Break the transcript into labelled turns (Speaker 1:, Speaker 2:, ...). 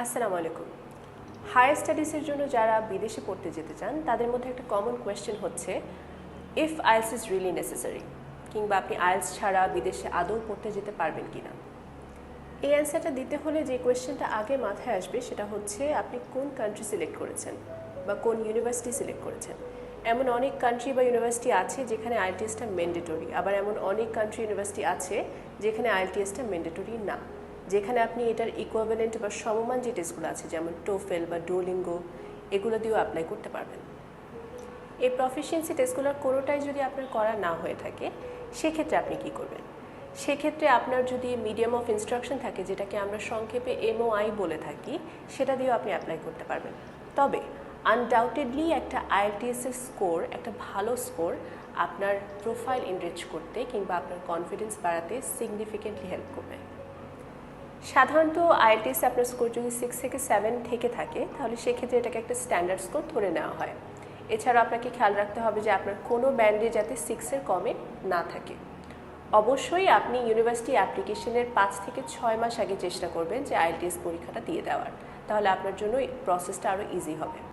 Speaker 1: আসসালামু আলাইকুম। হায়ার স্টাডিজের জন্য যারা বিদেশে পড়তে যেতে চান, তাদের মধ্যে একটা কমন কোয়েশ্চেন হচ্ছে if IELTS is really necessary কিংবা আপনি আইএলস ছাড়া বিদেশে আদৌ পড়তে যেতে পারবেন কি না এই অ্যান্সারটা দিতে হলে যে কোয়েশ্চেনটা আগে মাথায় আসবে, সেটা হচ্ছে আপনি কোন কান্ট্রি সিলেক্ট করেছেন বা কোন ইউনিভার্সিটি সিলেক্ট করেছেন? এমন অনেক কান্ট্রি বা ইউনিভার্সিটি আছে যেখানে আইএলটিএসটা ম্যান্ডেটরি আবার এমন অনেক কান্ট্রি ইউনিভার্সিটি আছে যেখানে আইএলটিএসটা ম্যান্ডেটরি না। যেখানে আপনি এটার ইকুইভ্যালেন্ট বা সমমান যে টেস্টগুলো আছে, যেমন টোফেল বা ডোলিঙ্গো এগুলো দিয়েও অ্যাপ্লাই করতে পারবেন। এই প্রফিসিয়েন্সি টেস্টগুলোর কোনোটাই যদি আপনার করা না হয়ে থাকে, সেক্ষেত্রে আপনি কি করবেন? সেক্ষেত্রে আপনার যদি মিডিয়াম অফ ইনস্ট্রাকশন থাকে, যেটাকে আমরা সংক্ষেপে এমওআই বলে থাকি, সেটা দিয়েও আপনি অ্যাপ্লাই করতে পারবেন। তবে আনডাউটেডলি একটা আইএলটিএস এর স্কোর একটা ভালো স্কোর আপনার প্রোফাইল এনরিচ করতে কিংবা আপনার কনফিডেন্স বাড়াতে সিগনিফিকেন্টলি হেল্প করবে। সাধারণত আইএলটিএস আপনার স্কোর যদি সিক্স থেকে সেভেন থেকে থাকে, তাহলে সেক্ষেত্রে এটাকে একটা স্ট্যান্ডার্ড স্কোর ধরে নেওয়া হয়। এছাড়া আপনাকে খেয়াল রাখতে হবে যে আপনার কোনো ব্যান্ডে যাতে সিক্সের কমে না থাকে। অবশ্যই আপনি ইউনিভার্সিটি অ্যাপ্লিকেশনের পাঁচ থেকে ছয় মাস আগে চেষ্টা করবেন যে আইএলটিএস পরীক্ষাটা দিয়ে দেওয়ার। তাহলে আপনার জন্য প্রসেসটা আরও ইজি হবে।